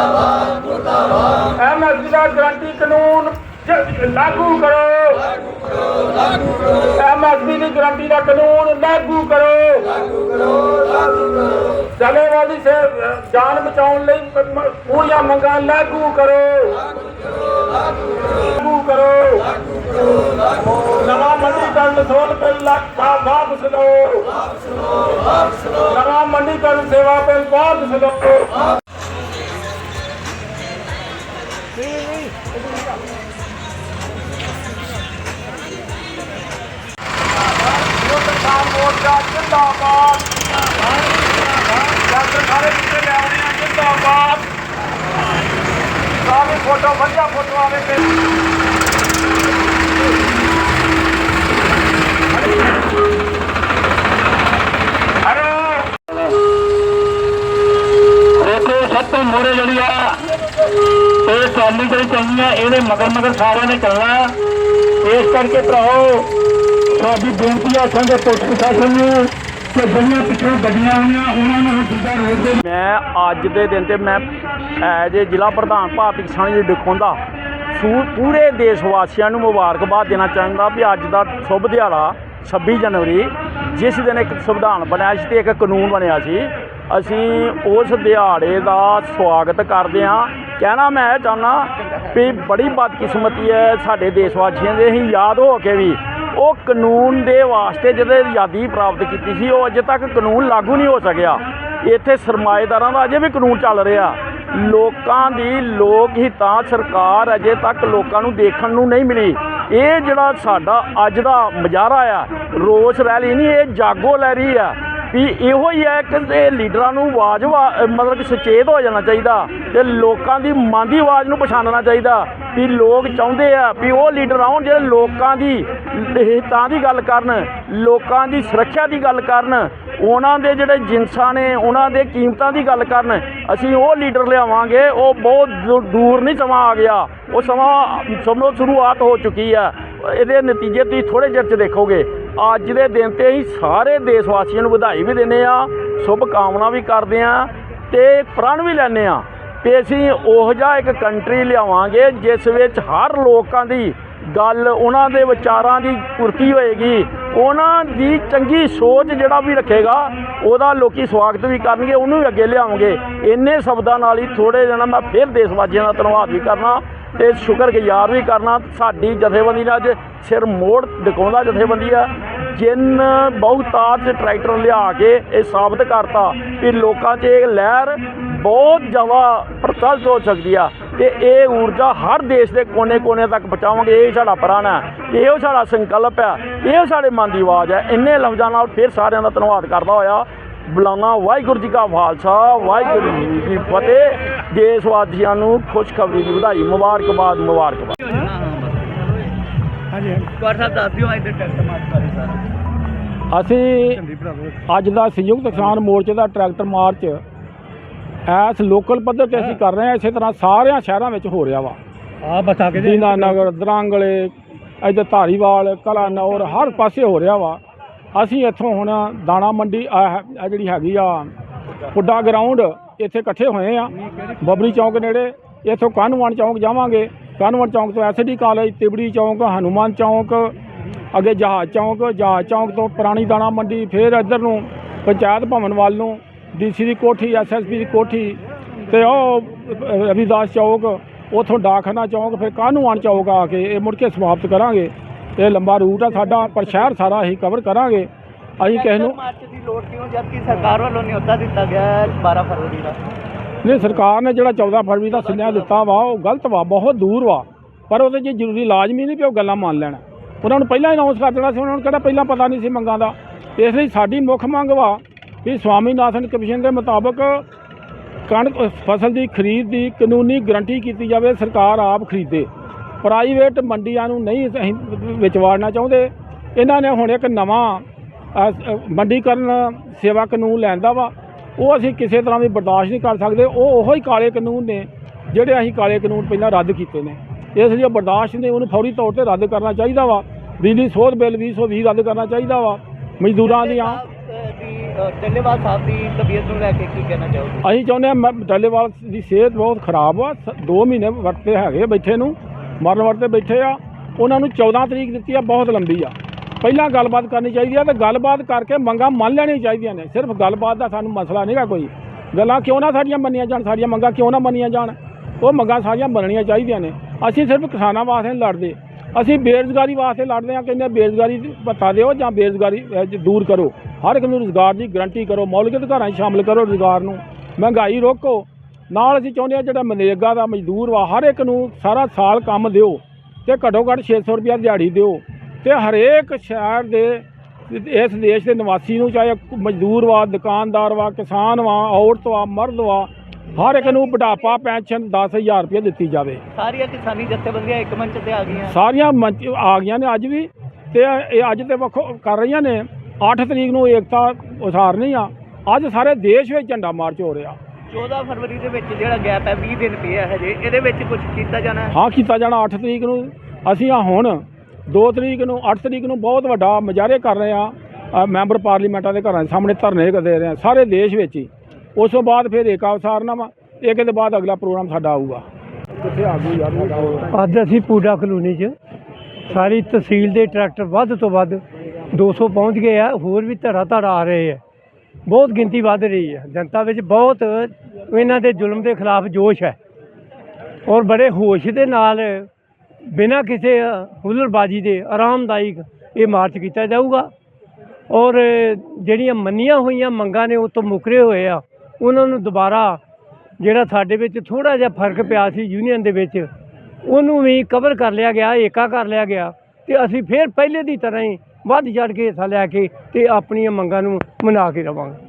ਮੁਰਦਾਬਾਦ ਮੁਰਦਾਬਾਦ ਐਮਐਸਪੀ ਦਾ ਗਰੰਟੀ ਕਾਨੂੰਨ ਜ- ਲਾਗੂ ਕਰੋ ਲਾਗੂ ਕਰੋ ਲਾਗੂ ਕਰੋ ਐਮਐਸਪੀ ਦੀ ਗਰੰਟੀ ਦਾ ਕਾਨੂੰਨ ਲਾਗੂ ਕਰੋ ਲਾਗੂ ਕਰੋ ਲਾਗੂ ਕਰੋ ਜਲੇਵਾਦੀ ਸੇ ਜਾਨ ਬਚਾਉਣ ਲਈ ਪ- ਮ- ਪੂਰੀਆਂ ਮੰਗਾਂ ਲਾਗੂ ਕਰੋ ਲਾਗੂ ਕਰੋ ਲਾਗੂ ਕਰੋ ਨਵਾਂ ਮੰਡੀਕਰਨ ਸੋਲ ਬਿੱਲ ਲਾ- ਵਾ- ਵਾਪਸ ਲਓ ਵਾਪਸ ਲਓ ਵਾਪਸ ਲਓ ਨਵਾਂ ਮੰਡੀਕਰਨ ਸੇਵਾ ਬਿੱਲ ਵਾਪਸ ਲਓ ਕਿਸਾਨ ਮੋਰਚਾ ਜਿੰਦਾਬਾਦ ਡਾਕਟਰ ਸਾਰੇ ਪਿੱਛੇ ਲੈ ਆਉਣੇ ਆ ਜਿੰਦਾਬਾਦ ਸਾਰੇ ਫੋਟੋ ਵਧੀਆ ਫੋਟੋ ਆਵੇ ਤੇ ਇਹ ਟਰਾਲੀ ਇਹਦੇ ਮਗਰ ਮਗਰ ਸਾਰਿਆਂ ਨੇ ਚੱਲਣਾ ਇਸ ਕਰਕੇ ਭਰਾਓ ਸਾਡੀ ਬੇਨਤੀ ਆ ਸੰਘ ਪੁਲਿਸ ਪ੍ਰਸ਼ਾਸਨ ਨੂੰ ਕਿ ਜਿਹੜੀਆਂ ਪਿੱਛੋਂ ਗੱਡੀਆਂ ਆਉਣੀਆਂ, ਉਹਨਾਂ ਨੂੰ ਦੂਜਾ ਰੋਡ ਦੇ ਮੈਂ ਅੱਜ ਦੇ ਦਿਨ ਤੇ ਮੈਂ ਐਜ ਏ ਜ਼ਿਲ੍ਹਾ ਪ੍ਰਧਾਨ ਭਾਰਤੀ ਕਿਸਾਨ ਜੀ ਦਿਖਾਉਂਦਾ ਪੂਰੇ ਦੇਸ਼ ਵਾਸੀਆਂ ਨੂੰ ਮੁਬਾਰਕਬਾਦ ਦੇਣਾ ਚਾਹੁੰਦਾ ਵੀ ਅੱਜ ਦਾ ਸ਼ੁਭ ਦਿਹਾੜਾ 26 ਜਨਵਰੀ, ਜਿਸ ਦਿਨ ਇੱਕ ਸੰਵਿਧਾਨ ਬਣਿਆ ਸੀ ਤੇ ਇੱਕ ਕਾਨੂੰਨ ਬਣਿਆ ਸੀ। ਅਸੀਂ ਉਸ ਦਿਹਾੜੇ ਦਾ ਸਵਾਗਤ ਕਰਦੇ ਹਾਂ। ਕਹਿਣਾ ਮੈਂ ਇਹ ਚਾਹੁੰਦਾ ਵੀ ਬੜੀ ਬਦਕਿਸਮਤੀ ਹੈ ਸਾਡੇ ਦੇਸ਼ ਵਾਸੀਆਂ ਦੇ, ਅਸੀਂ ਯਾਦ ਹੋ ਕੇ ਵੀ ਉਹ ਕਾਨੂੰਨ ਦੇ ਵਾਸਤੇ ਜਦੋਂ ਆਜ਼ਾਦੀ ਪ੍ਰਾਪਤ ਕੀਤੀ ਸੀ, ਉਹ ਅਜੇ ਤੱਕ ਕਾਨੂੰਨ ਲਾਗੂ ਨਹੀਂ ਹੋ ਸਕਿਆ। ਇੱਥੇ ਸਰਮਾਏਦਾਰਾਂ ਦਾ ਅਜੇ ਵੀ ਕਾਨੂੰਨ ਚੱਲ ਰਿਹਾ। ਲੋਕਾਂ ਦੀ ਲੋਕ ਹਿੱਤਾਂ ਸਰਕਾਰ ਅਜੇ ਤੱਕ ਲੋਕਾਂ ਨੂੰ ਦੇਖਣ ਨੂੰ ਨਹੀਂ ਮਿਲੀ। ਇਹ ਜਿਹੜਾ ਸਾਡਾ ਅੱਜ ਦਾ ਮੁਜ਼ਾਹਰਾ ਆ, ਰੋਸ ਰੈਲੀ ਨਹੀਂ, ਇਹ ਜਾਗੋ ਲੈ ਰਹੀ ਆ। ਵੀ ਇਹੋ ਹੀ ਹੈ ਕਿ ਇਹ ਲੀਡਰਾਂ ਨੂੰ ਆਵਾਜ਼ ਮਤਲਬ ਕਿ ਸੁਚੇਤ ਹੋ ਜਾਣਾ ਚਾਹੀਦਾ ਤੇ ਲੋਕਾਂ ਦੀ ਮਨ ਦੀ ਆਵਾਜ਼ ਨੂੰ ਪਛਾਣਨਾ ਚਾਹੀਦਾ ਵੀ ਲੋਕ ਚਾਹੁੰਦੇ ਆ ਵੀ ਉਹ ਲੀਡਰ ਆਉਣ ਜਿਹੜੇ ਲੋਕਾਂ ਦੀ, ਹਿੱਤਾਂ ਦੀ ਗੱਲ ਕਰਨ, ਲੋਕਾਂ ਦੀ ਸੁਰੱਖਿਆ ਦੀ ਗੱਲ ਕਰਨ, ਉਹਨਾਂ ਦੇ ਜਿਹੜੇ ਜਿਨਸਾਂ ਨੇ, ਉਹਨਾਂ ਦੇ ਕੀਮਤਾਂ ਦੀ ਗੱਲ ਕਰਨ, ਅਸੀਂ ਉਹ ਲੀਡਰ ਲਿਆਵਾਂਗੇ, ਉਹ ਬਹੁਤ ਦੂ- ਦੂਰ ਨਹੀਂ ਸਮਾਂ ਆ ਗਿਆ, ਉਹ ਸਮਾਂ ਸਮਝੋ ਸ਼ੁਰੂਆਤ ਹੋ ਚੁੱਕੀ ਆ, ਇਹਦੇ ਨਤੀਜੇ ਤੁਸੀਂ ਥੋੜੇ ਚਿਰ ਚ ਦੇਖੋਗੇ। ਅੱਜ ਦੇ ਦਿਨ ਤੇ ਅਸੀਂ ਸਾਰੇ ਦੇਸ਼ ਵਾਸੀਆਂ ਨੂੰ ਵਧਾਈ ਵੀ ਦਿੰਦੇ ਆ ਸ਼ੁਭ ਕਾਮਨਾ ਵੀ ਕਰਦੇ ਆ ਤੇ ਪ੍ਰਣ ਵੀ ਲੈਂਦੇ ਆ ਤੇ ਅਸੀਂ ਉਹ ਜਿਹਾ ਇੱਕ ਕੰਟਰੀ ਲਿਆਵਾਂਗੇ ਜਿਸ ਵਿੱਚ ਹਰ ਲੋਕਾਂ ਦੀ ਗੱਲ, ਉਹਨਾਂ ਦੇ ਵਿਚਾਰਾਂ ਦੀ ਪੂਰਤੀ ਹੋਏਗੀ, ਉਹਨਾਂ ਦੀ ਚੰਗੀ ਸੋਚ ਜਿਹੜਾ ਵੀ ਰੱਖੇਗਾ, ਉਹਦਾ ਲੋਕੀ ਸਵਾਗਤ ਵੀ ਕਰਨਗੇ, ਉਹਨੂੰ ਵੀ ਅੱਗੇ ਲਿਆਵਾਂਗੇ। ਇੰਨੇ ਸ਼ਬਦਾਂ ਨਾਲ ਹੀ ਥੋੜੇ ਜਣਾ ਮੈਂ ਫਿਰ ਦੇਸ਼ ਵਾਸੀਆਂ ਦਾ ਧੰਨਵਾਦ ਵੀ ਕਰਨਾ ਤੇ ਸ਼ੁਕਰਗੁਜ਼ਾਰ ਵੀ ਕਰਨਾ। ਸਾਡੀ ਜਥੇਬੰਦੀ ਨੇ ਅੱਜ ਸਿਰ ਮੋੜ ਦਿਖਾਉਂਦਾ ਜਥੇਬੰਦੀ ਆ। ਜਿੰਨ ਬਹੁਤਾਤ ਟਰੈਕਟਰ ਲਿਆ ਕੇ ਇਹ ਸਾਬਤ ਕਰਤਾ ਕਿ ਲੋਕਾਂ 'ਚ ਇਹ ਲਹਿਰ ਬਹੁਤ ਜ਼ਿਆਦਾ ਪ੍ਰਚਲਿਤ ਹੋ ਸਕਦੀ ਆ ਤੇ ਇਹ ਊਰਜਾ ਹਰ ਦੇਸ਼ ਦੇ ਕੋਨੇ-ਕੋਨੇ ਤੱਕ ਪਹੁੰਚਾਵਾਂਗੇ। ਇਹ ਸਾਡਾ ਪ੍ਰਣ ਹੈ ਇਹੋ ਸਾਡਾ ਸੰਕਲਪ ਆ, ਇਹੋ ਸਾਡੇ ਮਨ ਦੀ ਆਵਾਜ਼ ਹੈ ਇੰਨੇ ਲਫ਼ਜ਼ਾਂ ਨਾਲ ਫਿਰ ਸਾਰਿਆਂ ਦਾ ਧੰਨਵਾਦ ਕਰਦਾ ਹੋਇਆ। ਬੁਲਾਉਣਾ ਵਾਹਿਗੁਰੂ ਜੀ ਕਾ ਖਾਲਸਾ, ਵਾਹਿਗੁਰੂ ਜੀ ਕੀ ਫਤਿਹ। ਦੇਸ਼ ਵਾਸੀਆਂ ਨੂੰ ਖੁਸ਼ਖਬਰੀ ਦੀ ਵਧਾਈ ਮੁਬਾਰਕਬਾਦ ਮੁਬਾਰਕਬਾਦ। ਕੁਆਰ ਸਾਹਿਬ ਦੱਸ ਦਿਓ ਅੱਜ ਦੇ ਟਰੈਕਟਰ ਮਾਰਚ ਬਾਰੇ ਸਾਰਾ। ਅਸੀਂ ਅੱਜ ਦਾ ਸੰਯੁਕਤ ਕਿਸਾਨ ਮੋਰਚੇ ਦਾ ਟਰੈਕਟਰ ਮਾਰਚ ਐਸ ਲੋਕਲ ਪੱਧਰ ਤੇ ਅਸੀਂ ਕਰ ਰਹੇ ਹਾਂ ਇਸੇ ਤਰ੍ਹਾਂ ਸਾਰਿਆਂ ਸ਼ਹਿਰਾਂ ਵਿੱਚ ਹੋ ਰਿਹਾ ਵਾ। ਆ ਬਤਾ ਕੇ ਦੀਨਾ ਨਗਰ ਦਰਾਂਗਲੇ ਇੱਧਰ ਧਾਰੀਵਾਲ ਕਲਾਨੌਰ ਹਰ ਪਾਸੇ ਹੋ ਰਿਹਾ ਵਾ। ਅਸੀਂ ਇੱਥੋਂ ਹੁਣ ਦਾਣਾ ਮੰਡੀ ਆ ਜਿਹੜੀ ਹੈਗੀ ਆ ਪੁੱਡਾ ਗਰਾਊਂਡ ਇੱਥੇ ਇਕੱਠੇ ਹੋਏ ਆ। ਬਬਰੀ ਚੌਂਕ ਨੇੜੇ ਇੱਥੋਂ ਕਾਹਨੂੰਵਾਨ ਚੌਂਕ ਜਾਵਾਂਗੇ? ਕਾਹਨੂੰਵਾਨ ਚੌਂਕ ਤੋਂ ਐਸਡੀ ਕਾਲਜ ਤਿਬੜੀ ਚੌਂਕ ਹਨੂਮਾਨ ਚੌਂਕ ਅੱਗੇ ਜਹਾਜ਼ ਚੌਂਕ ਜਹਾਜ਼ ਚੌਂਕ ਤੋਂ ਪੁਰਾਣੀ ਦਾਣਾ ਮੰਡੀ ਫਿਰ ਇੱਧਰ ਨੂੰ ਪੰਚਾਇਤ ਭਵਨ ਵੱਲ ਨੂੰ ਡੀਸੀ ਦੀ ਕੋਠੀ ਐਸਐਸਪੀ ਦੀ ਕੋਠੀ ਤੇ ਉਹ ਰਵਿਦਾਸ ਚੌਕ ਉਥੋਂ ਡਾਕਖਾਨਾ ਚੌਂਕ ਫਿਰ ਕਾਹਨੂੰਵਾਨ ਚੌਕ ਆ ਕੇ ਇਹ ਮੁੜ ਕੇ ਸਮਾਪਤ ਕਰਾਂਗੇ। ਇਹ ਲੰਬਾ ਰੂਟ ਆ ਸਾਡਾ ਪਰ ਸ਼ਹਿਰ ਸਾਰਾ ਅਸੀਂ ਕਵਰ ਕਰਾਂਗੇ। ਅਸੀਂ ਕਿਸੇ ਨੂੰ ਮਾਰਚ ਦੀ ਲੋੜ ਕਿਉਂ ਜਦਕਿ ਸਰਕਾਰ ਵੱਲੋਂ ਨਿਯੋਤਾ ਦਿੱਤਾ ਗਿਆ ਹੈ 12 ਫਰਵਰੀ ਦਾ। ਨਹੀਂ ਸਰਕਾਰ ਨੇ ਜਿਹੜਾ 14 ਫਰਵਰੀ ਦਾ ਸੁਨੇਹਾ ਦਿੱਤਾ ਵਾ, ਉਹ ਗਲਤ ਵਾ, ਬਹੁਤ ਦੂਰ ਵਾ। ਪਰ ਉਹਦੇ 'ਚ ਜ਼ਰੂਰੀ ਲਾਜ਼ਮੀ ਨਹੀਂ ਵੀ ਉਹ ਗੱਲਾਂ ਮੰਨ ਲੈਣ। ਉਹਨਾਂ ਨੂੰ ਪਹਿਲਾਂ ਅਨਾਉਂਸ ਕਰ ਦੇਣਾ ਸੀ, ਉਹਨਾਂ ਨੂੰ ਕਿਹੜਾ ਪਹਿਲਾਂ ਪਤਾ ਨਹੀਂ ਸੀ ਮੰਗਾਂ ਦਾ। ਇਸ ਲਈ ਸਾਡੀ ਮੁੱਖ ਮੰਗ ਵਾ ਕਿ ਸਵਾਮੀਨਾਥਨ ਕਮਿਸ਼ਨ ਦੇ ਮੁਤਾਬਕ ਕਣਕ, ਫਸਲ ਦੀ ਖਰੀਦ ਦੀ ਕਾਨੂੰਨੀ ਗਰੰਟੀ ਕੀਤੀ ਜਾਵੇ, ਸਰਕਾਰ ਆਪ ਖਰੀਦੇ। ਪ੍ਰਾਈਵੇਟ ਮੰਡੀਆਂ ਨੂੰ ਨਹੀਂ ਅਸੀਂ ਵਿੱਚ ਵਾੜਨਾ ਚਾਹੁੰਦੇ। ਇਹਨਾਂ ਨੇ ਹੁਣ ਇੱਕ ਨਵਾਂ ਮੰਡੀਕਰਨ ਸੇਵਾ ਕਾਨੂੰਨ ਲੈਂਦਾ ਵਾ। ਉਹ ਅਸੀਂ ਕਿਸੇ ਤਰ੍ਹਾਂ ਵੀ ਬਰਦਾਸ਼ਤ ਨਹੀਂ ਕਰ ਸਕਦੇ। ਉਹ ਉਹੋ ਹੀ ਕਾਲੇ ਕਾਨੂੰਨ ਨੇ ਜਿਹੜੇ ਅਸੀਂ ਕਾਲੇ ਕਾਨੂੰਨ ਪਹਿਲਾਂ ਰੱਦ ਕੀਤੇ ਨੇ। ਇਸ ਲਈ ਉਹ ਬਰਦਾਸ਼ਤ ਨਹੀਂ ਉਹਨੂੰ ਫੌਰੀ ਤੌਰ ਤੇ ਰੱਦ ਕਰਨਾ ਚਾਹੀਦਾ ਵਾ। ਬਿਜਲੀ ਸੋਧ ਬਿੱਲ 2020 ਰੱਦ ਕਰਨਾ ਚਾਹੀਦਾ ਵਾ। ਮਜ਼ਦੂਰਾਂ ਦੀਆਂ ਦੀ ਟੱਲੇਵਾਲ ਸਾਹਿਬ ਦੀ ਤਬੀਅਤ ਨੂੰ ਲੈ ਕੇ ਕੀ ਕਹਿਣਾ ਚਾਹੋਗੇ? ਅਸੀਂ ਚਾਹੁੰਦੇ ਹਾਂ ਡੱਲੇਵਾਲ ਦੀ ਸਿਹਤ ਬਹੁਤ ਖਰਾਬ ਆ 2 ਮਹੀਨੇ ਵਰਤੇ ਹੈਗੇ ਬੈਠੇ ਨੂੰ ਮਰਨ ਵਰਤੇ ਬੈਠੇ ਆ। ਉਹਨਾਂ ਨੂੰ 14 ਤਰੀਕ ਦਿੱਤੀ ਆ ਬਹੁਤ ਲੰਬੀ ਆ। ਪਹਿਲਾਂ ਗੱਲਬਾਤ ਕਰਨੀ ਚਾਹੀਦੀ ਹੈ ਤੇ ਗੱਲਬਾਤ ਕਰਕੇ ਮੰਗਾਂ ਮੰਨ ਲੈਣੀਆਂ ਚਾਹੀਦੀਆਂ ਨੇ। ਸਿਰਫ ਗੱਲਬਾਤ ਦਾ ਸਾਨੂੰ ਮਸਲਾ ਨਹੀਂਗਾ ਕੋਈ। ਗੱਲਾਂ ਕਿਉਂ ਨਾ ਸਾਡੀਆਂ ਮੰਨੀਆਂ ਜਾਣ, ਸਾਡੀਆਂ ਮੰਗਾਂ ਕਿਉਂ ਨਾ ਮੰਨੀਆਂ ਜਾਣ? ਉਹ ਮੰਗਾਂ ਸਾਰੀਆਂ ਮੰਨਣੀਆਂ ਚਾਹੀਦੀਆਂ ਨੇ। ਅਸੀਂ ਸਿਰਫ ਕਿਸਾਨਾਂ ਵਾਸਤੇ ਨਹੀਂ ਲੜਦੇ। ਅਸੀਂ ਬੇਰੁਜ਼ਗਾਰੀ ਵਾਸਤੇ ਲੜਦੇ ਹਾਂ, ਕਹਿੰਦੇ ਬੇਰੁਜ਼ਗਾਰੀ ਭੱਤਾ ਦਿਓ ਜਾਂ ਬੇਰੁਜ਼ਗਾਰੀ ਦੂਰ ਕਰੋ। ਹਰ ਇੱਕ ਨੂੰ ਰੁਜ਼ਗਾਰ ਦੀ ਗਰੰਟੀ ਕਰੋ, ਮੌਲਿਕ ਅਧਿਕਾਰਾਂ 'ਚ ਸ਼ਾਮਲ ਕਰੋ ਰੁਜ਼ਗਾਰ ਨੂੰ। ਮਹਿੰਗਾਈ ਰੋਕੋ। ਨਾਲ ਅਸੀਂ ਚਾਹੁੰਦੇ ਹਾਂ ਜਿਹੜਾ ਮਨਰੇਗਾ ਦਾ ਮਜ਼ਦੂਰ ਵਾ, ਹਰ ਇੱਕ ਨੂੰ ਸਾਰਾ ਸਾਲ ਕੰਮ ਦਿਓ ਤੇ ਘੱਟੋ ਘੱਟ 600 ਰੁਪਇਆ ਦਿਹਾੜੀ ਦਿਓ। ਤੇ ਹਰੇਕ ਸ਼ਹਿਰ ਦੇ ਇਸ ਦੇਸ਼ ਦੇ ਨਿਵਾਸੀ ਨੂੰ ਚਾਹੇ ਮਜ਼ਦੂਰ ਵਾ ਦੁਕਾਨਦਾਰ ਵਾ ਕਿਸਾਨ ਵਾ ਔਰਤ ਵਾ ਮਰਦ ਵਾ ਹਰ ਇੱਕ ਨੂੰ ਬੁਢਾਪਾ ਪੈਨਸ਼ਨ 10000 ਰੁਪਏ ਦਿੱਤੀ ਜਾਵੇ। ਸਾਰੀਆਂ ਕਿਸਾਨੀ ਜਥੇਬੰਦੀਆਂ ਇੱਕ ਮੰਚ ਤੇ ਆ ਗਈਆਂ। ਸਾਰੀਆਂ ਮੰਚ ਆ ਗਈਆਂ ਨੇ ਅੱਜ ਵੀ ਤੇ ਇਹ ਅੱਜ ਤੇ ਵੱਖੋ ਕਰ ਰਹੀਆਂ ਨੇ 8 ਤਰੀਕ ਨੂੰ ਏਕਤਾ ਉਸਾਰਨੀ ਆ ਅੱਜ ਸਾਰੇ ਦੇਸ਼ ਵਿੱਚ ਝੰਡਾ ਮਾਰਚ ਹੋ ਰਿਹਾ। 14 ਫਰਵਰੀ ਦੇ ਵਿੱਚ ਜਿਹੜਾ ਗੈਪ ਹੈ 20 ਦਿਨ ਪਿਆ ਹੈ ਹਜੇ ਇਹਦੇ ਵਿੱਚ ਕੁਝ ਕੀਤਾ ਜਾਣਾ ਹੈ? ਹਾਂ ਕੀਤਾ ਜਾਣਾ 8 ਤਰੀਕ ਨੂੰ। ਅਸੀਂ ਆ ਹੁਣ 2 ਤਰੀਕ ਨੂੰ 8 ਤਰੀਕ ਨੂੰ ਬਹੁਤ ਵੱਡਾ ਮੁਜ਼ਾਹਰੇ ਕਰ ਰਹੇ ਆ ਮੈਂਬਰ ਪਾਰਲੀਮੈਂਟਾਂ ਦੇ ਘਰਾਂ ਦੇ ਸਾਹਮਣੇ ਧਰਨੇ ਦੇ ਰਹੇ ਆ ਸਾਰੇ ਦੇਸ਼ ਵਿੱਚ ਹੀ। ਉਸ ਤੋਂ ਬਾਅਦ ਫਿਰ ਏਕਾ ਉਸਾਰਨਾ ਵਾ, ਏਕੇ ਦੇ ਬਾਅਦ ਅਗਲਾ ਪ੍ਰੋਗਰਾਮ ਸਾਡਾ ਆਊਗਾ। ਕਿੱਥੇ ਆਗੂ ਯਾਰ ਅੱਜ ਅਸੀਂ ਪੂਡਾ ਕਲੋਨੀ 'ਚ, ਸਾਰੀ ਤਹਿਸੀਲ ਦੇ ਟਰੈਕਟਰ ਵੱਧ ਤੋਂ ਵੱਧ 200 ਪਹੁੰਚ ਗਏ ਆ, ਹੋਰ ਵੀ ਧੜਾ ਧੜਾ ਆ ਰਹੇ ਆ। ਬਹੁਤ ਗਿਣਤੀ ਵੱਧ ਰਹੀ ਹੈ ਜਨਤਾ ਵਿੱਚ ਬਹੁਤ ਇਹਨਾਂ ਦੇ ਜ਼ੁਲਮ ਦੇ ਖਿਲਾਫ ਜੋਸ਼ ਹੈ। ਔਰ ਬੜੇ ਹੋਸ਼ ਦੇ ਨਾਲ ਬਿਨਾਂ ਕਿਸੇ ਹੁਲਰਬਾਜ਼ੀ ਦੇ ਆਰਾਮਦਾਇਕ ਇਹ ਮਾਰਚ ਕੀਤਾ ਜਾਊਗਾ। ਔਰ ਜਿਹੜੀਆਂ ਮੰਨੀਆਂ ਹੋਈਆਂ ਮੰਗਾਂ ਨੇ ਉਹ ਤੋਂ ਮੁਕਰੇ ਹੋਏ ਆ, ਉਹਨਾਂ ਨੂੰ ਦੁਬਾਰਾ ਜਿਹੜਾ ਸਾਡੇ ਵਿੱਚ ਥੋੜਾ ਜਿਹਾ ਫ਼ਰਕ ਪਿਆ ਸੀ ਯੂਨੀਅਨ ਦੇ ਵਿੱਚ, ਉਹਨੂੰ ਵੀ ਕਵਰ ਕਰ ਲਿਆ ਗਿਆ, ਏਕਾ ਕਰ ਲਿਆ ਗਿਆ ਤੇ ਅਸੀਂ ਫਿਰ ਪਹਿਲੇ ਦੀ ਤਰ੍ਹਾਂ ਹੀ ਵੱਧ ਚੜ ਕੇ ਹਿੱਸਾ ਲੈ ਕੇ ਤੇ ਆਪਣੀਆਂ ਮੰਗਾਂ ਨੂੰ ਮਨਾ ਕੇ ਰਵਾਂਗੇ।